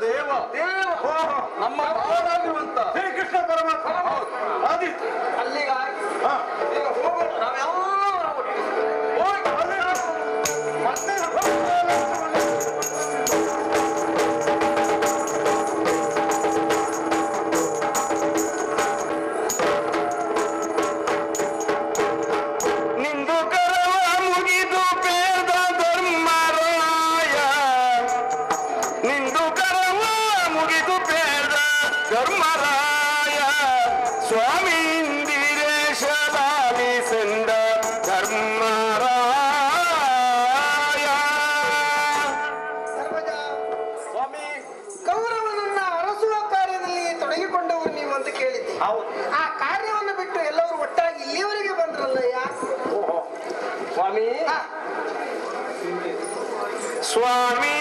ದೇವ. ದೇವ. ನಮ್ಮ ಶ್ರೀಕೃಷ್ಣ ಪರಮಾತ್ಮ ಆದಿತ್ಯ Amin. Suami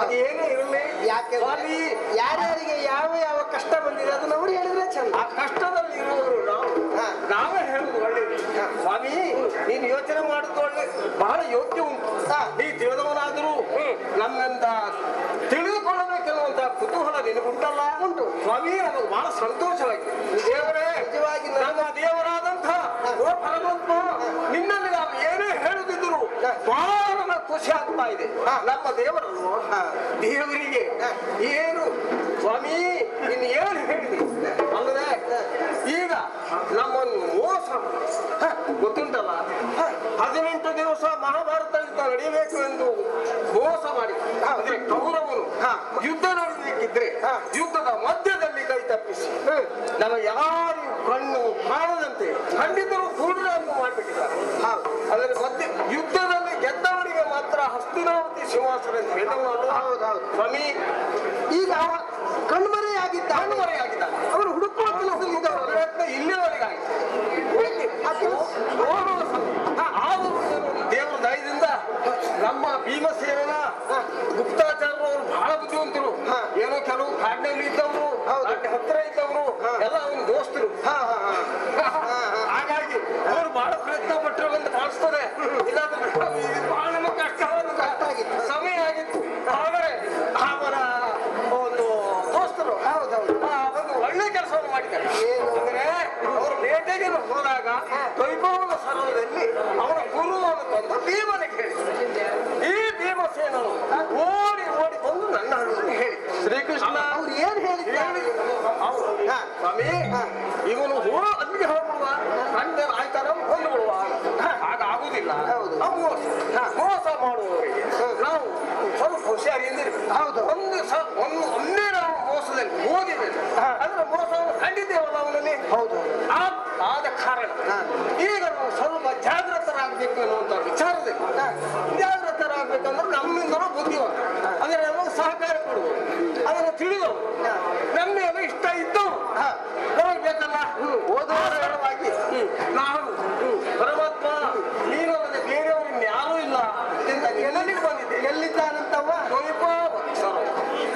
ಅದು ಏನೇ ಇರಲಿ ಯಾಕೆ? ಸ್ವಾಮಿ ಯಾರ್ಯಾರಿಗೆ ಯಾವ ಯಾವ ಕಷ್ಟ ಬಂದಿದೆ ಅದನ್ನ ಅವ್ರು ಹೇಳಿದ್ರೆ ಚಂದ. ಆ ಕಷ್ಟದಲ್ಲಿ ಇರೋರು ನಾವು. ನಾವೇ ಹೇಳುದು ಒಳ್ಳೆ ಸ್ವಾಮಿ ನೀನು ಯೋಚನೆ ಮಾಡುದು ಒಳ್ಳೆ ಬಹಳ ಯೋಗ್ಯ ಉಂಟು. ನೀ ತಿಳಿದವನಾದರೂ ನಮ್ಮಂತ ತಿಳಿದುಕೊಳ್ಳಬೇಕೆನ್ನುವಂತ ಕುತೂಹಲ ನಿನಗುಂಟಲ್ಲ ಉಂಟು. ಸ್ವಾಮಿ ನಮಗೆ ಬಹಳ ಸಂತೋಷವಾಗಿ ದೇವರೇ ನಿಜವಾಗಿ ನಮ್ಮ ದೇವರಾದಂತಹ ಭಗವಂತ ನಿನ್ನಲ್ಲಿ ನಾವು ಏನೇ ಹೇಳುತ್ತಿದ್ರು ಬಹಳ ಖುಷಿ ಆಗ್ತಾ ಇದೆ. ನಮ್ಮ ದೇವರು ದೇವರಿಗೆ ಏನು ಸ್ವಾಮಿ ಇನ್ನು ಏನು ಹೇಳಿದೆ ಅಂದ್ರೆ ಈಗ ನಮ್ಮನ್ನು ಮೋಸ ಗೊತ್ತುಂಟಲ್ಲ? ಹದಿನೆಂಟು ದಿವಸ ಮಹಾಭಾರತ ಯುದ್ಧ ನಡೀಬೇಕು ಎಂದು ಮೋಸ ಮಾಡಿ ಅಂದ್ರೆ ಕೌರವನು ಯುದ್ಧ ನಡೀಬೇಕಿದ್ರೆ ಯುದ್ಧದ For பீமனுக்கு.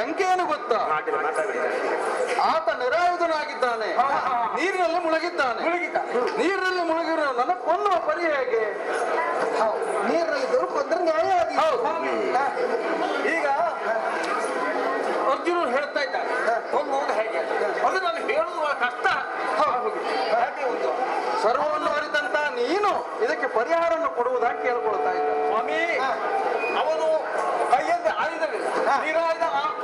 ಶಂಕೆಯನ್ನು ಗೊತ್ತಾ. ಆತ ನಿರಾಯುಧನಾಗಿದ್ದಾನೆ. ನೀರಿನಲ್ಲಿ ಮುಳುಗಿದ್ದಾನೆ. ನೀರಿನಲ್ಲಿ ಮುಳುಗಿರುವ ನನ್ನ ಕೊನ್ನುವ ಪರಿ ಹೇಗೆ? ನೀರಿನಲ್ಲಿ ದೊರಕಿದ್ರೆ ನ್ಯಾಯ ಈಗ ಅರ್ಜುನ ಹೇಳ್ತಾ ಇದ್ದಾನೆ ಒಂದು ಹೇಗೆ ಅದು ನಾನು ಹೇಳುವ ಕಷ್ಟ ಸರ್ವವನ್ನು ಅರಿತಂತ ನೀನು ಇದಕ್ಕೆ ಪರಿಹಾರವನ್ನು ಕೊಡುವುದಾಗಿ ಕೇಳ್ಕೊಳ್ತಾ ಇದ್ದ. ಸ್ವಾಮಿ ಅವನು 左だけです。右側だが、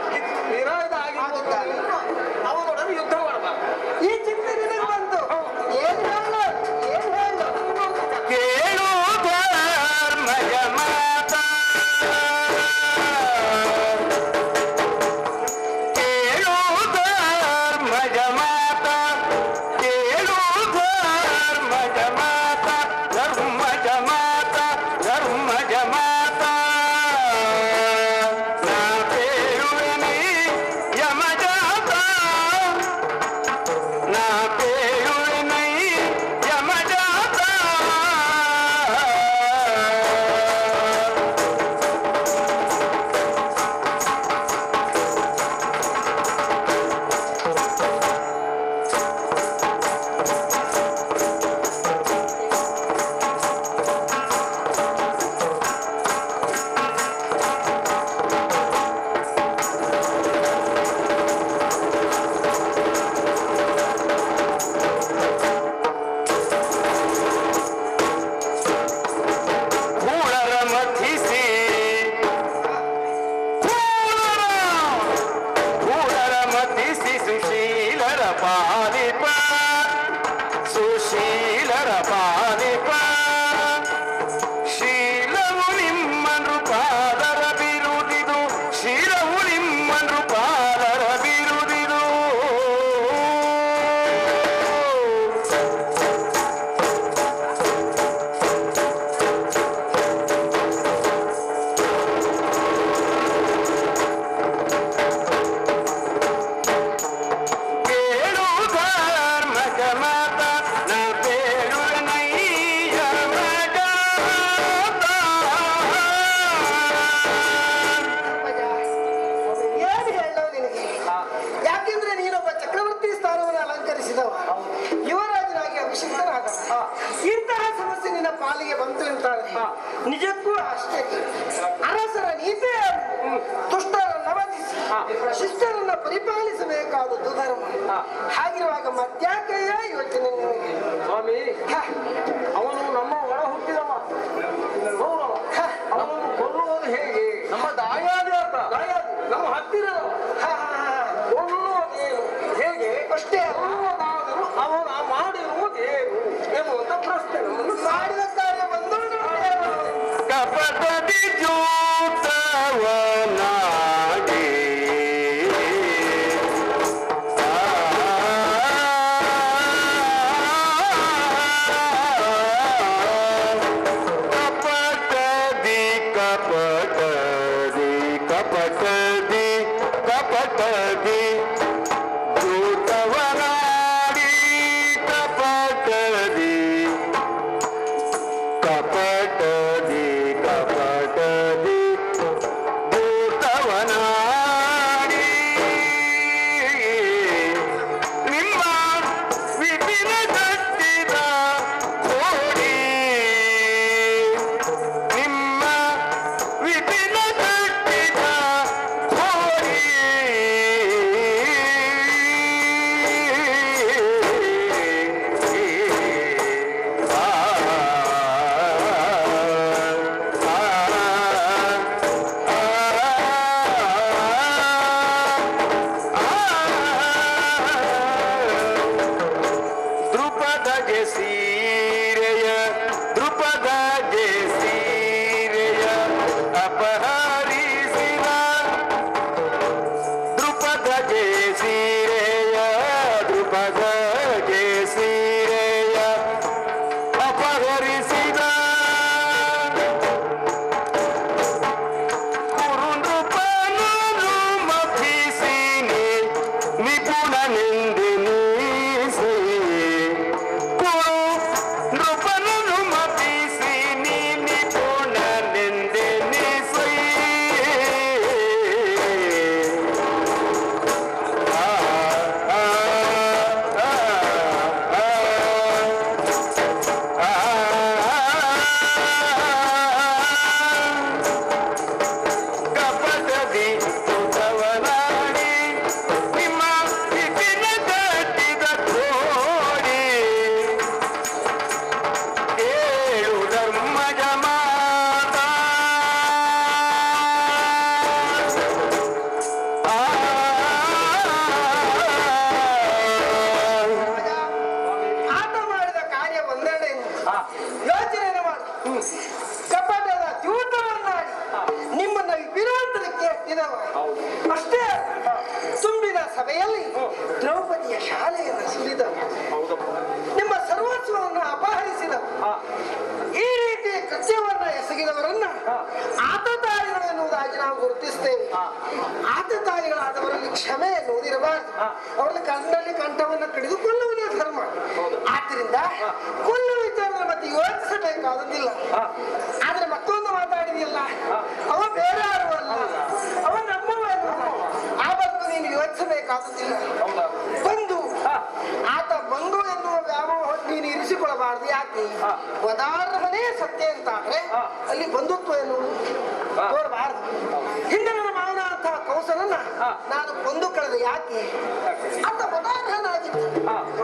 ಅಂತ ಉದಾಹರಣನಾಗಿತ್ತು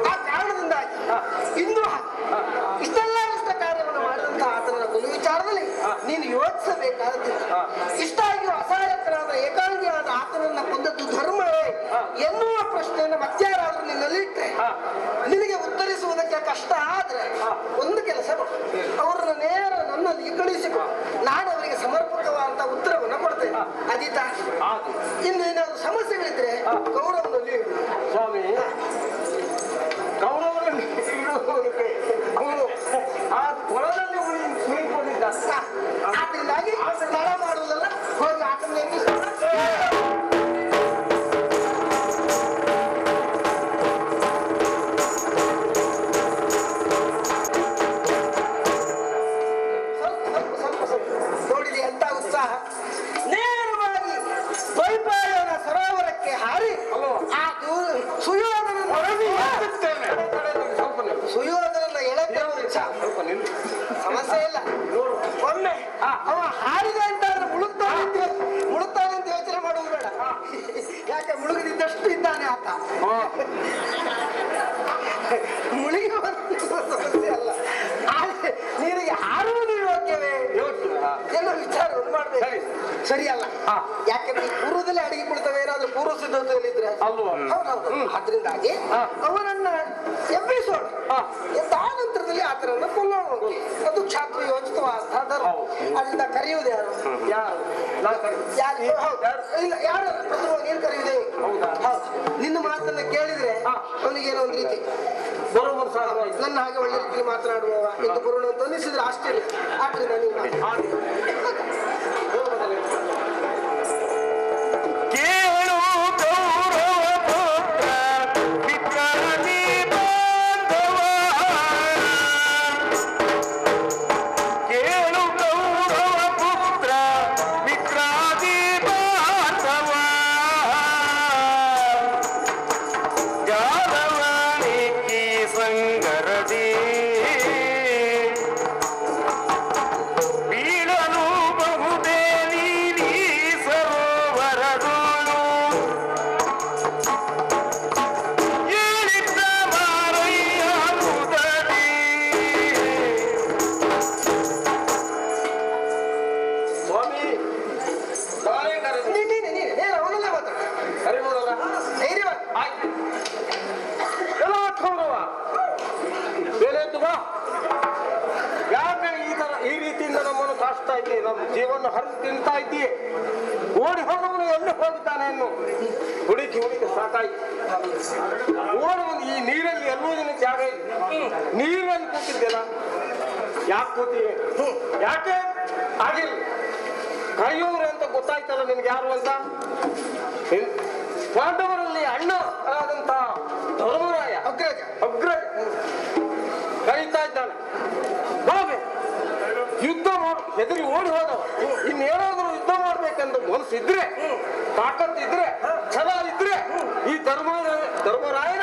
ಆ ಕಾರಣದಿಂದಾಗಿ ಇಂದು ಇಷ್ಟೆಲ್ಲ ಇಷ್ಟ ಕಾರ್ಯವನ್ನು ಮಾಡಿದಂತಹ ಆತನ ಕೊಲು ವಿಚಾರದಲ್ಲಿ ನೀನು ಯೋಚಿಸಬೇಕಾದದ್ದು. ಇಷ್ಟ ಆಗಿ ಅಸಹಾಯಕರಾದ ಏಕಾಂಗಿಯಾದ ಆತನನ್ನ ಕೊಂದದ್ದು ಧರ್ಮವೇ ಎನ್ನುವ ಪ್ರಶ್ನೆಯನ್ನು ಮತ್ಯಾರಾದ್ರೂ ನಿನ್ನಲ್ಲಿ ಇಟ್ಟರೆ ನಿನಗೆ ಉತ್ತರಿಸುವುದಕ್ಕೆ ಕಷ್ಟ ಆದ್ರೆ ಒಂದು ಕೆಲಸ ಅವರನ್ನ ನೇರ ನನ್ನಲ್ಲಿ ಕಳಿಸಿಕೊ ನಾನು ಅವರಿಗೆ ಸಮರ್ಪಕವಾದಂತಹ ಉತ್ತರವನ್ನು ಕೊಡ್ತೇನೆ. ಅದಿತ ಇನ್ನೇನಾದ್ರೂ ಸಮಸ್ಯೆಗಳಿದ್ರೆ గౌరవం ಅವ ಹಾರಿದ ಅಂತ ಅಂದ್ರೆ ಮುಳುಗ್ತಾನೆ ಅಂತ ಮುಳುಗ್ತಾನೆ ಅಂತ ಯೋಚನೆ ಮಾಡುವುದು ಬೇಡ. ಯಾಕೆ ಮುಳುಗದಿದ್ದಷ್ಟು ಇದ್ದಾನೆ ಆತ. ಮುಳುಗಿ ಸಮಸ್ಯೆ ಅಲ್ಲ. ಆದ್ರೆ ನೀರಿಗೆ ಹಾರುವುದು ಯೋಗ್ಯವೇ. ಎಲ್ಲ ವಿಚಾರ ಮಾಡ್ಬೇಕು. ಸರಿ. ಸರಿ ಅಲ್ಲ ಹಾ. ಯಾಕಂದ್ರೆ ಪೂರ್ವದಲ್ಲಿ ಅಡಿಗೆ ಕುಳಿತವೆ ಏನಾದ್ರೂ ಪೂರ್ವ ಸಿದ್ಧತೆಯಲ್ಲಿದ್ರೆ ಅಲ್ವಾ? ಹೌದೌದು. ಅದರಿಂದಾಗಿ ಅವನನ್ನ ಎಬ್ಬಿಸೋಣ. ಹಾ. ನಂತರದಲ್ಲಿ ಆತನನ್ನ ಕೊಲ್ಲೋಣ ಅದು ಕ್ಷಾತ್ರ ಯೋಚಿತವಾದ ಧರ್ಮ. ಅಲ್ಲಿಂದ ಅದರಿಂದ ಕರೆಯುವುದು ಯಾರು? ಯಾರು? ಇಲ್ಲ ಯಾರು? ನೀನು ಕರೆಯುವುದೇ? ನಿನ್ನ ಮಾತನ್ನ ಕೇಳಿದ್ರೆ ಅವನಿಗೆ ಅವನಿಗೇನೋ ಒಂದು ರೀತಿ. ಬರೋಬರ್ ನನ್ನ ಹಾಗೆ ಒಳ್ಳೆ ರೀತಿಯಲ್ಲಿ ಮಾತನಾಡುವ ಎಂದು ಬರೋಣ ಅಂತ ಅನಿಸಿದ್ರೆ ಆಶ್ಚರ್ಯ ಆದ್ರಿಂದ ನೀವು ಯಾಕೆ ಈ ತರ ಈ ರೀತಿಯಿಂದ ನಮ್ಮನ್ನು ಕಾಸ್ತಾ ಇದ್ದೀಯ ನಮ್ಮ ಜೀವನ ಹರಿದು ತಿಂತಾ ಇದ್ದೀಯ ಓಡಿ ಹೋದವನು ಎಲ್ಲಿ ಹೋಗಿದ್ದಾನೆ ಅನ್ನು ಹುಡುಕಿ ಹುಡುಕಿ ಸಾಕಾಯ್ತು ಓಡಿ ಒಂದು ಈ ನೀರಲ್ಲಿ ಎಲ್ಲೂ ನಿನಗೆ ಜಾಗ ಇಲ್ಲ ನೀರಲ್ಲಿ ಕೂತಿದ್ದೆಲ್ಲ ಯಾಕೆ ಕೂತಿವೆ ಯಾಕೆ? ಆಗಿಲ್ಲ. ಕರೆಯುವರು ಅಂತ ಗೊತ್ತಾಯ್ತಲ್ಲ ನಿನ್ಗೆ ಯಾರು ಅಂತ? ಪಾಂಡವರಲ್ಲಿ ಅಣ್ಣ ಆದಂತ ಧರ್ಮರಾಯ ಅಗ್ರಜ. ಅಗ್ರ ಕರೀತಾ ಇದ್ದಾನೆ. ಬಾಬೆ, ಯುದ್ಧ ಮಾಡು, ಹೆದರಿ ಓಡಿ ಹೋದವ. ಇನ್ನೇನಾದ್ರೂ ಯುದ್ಧ ಮಾಡ್ಬೇಕೆಂದು ಮನಸ್ಸಿದ್ರೆ, ತಾಕತ್ತಿದ್ರೆ, ಛಲ ಇದ್ರೆ ಈ ಧರ್ಮ, ಧರ್ಮರಾಯನ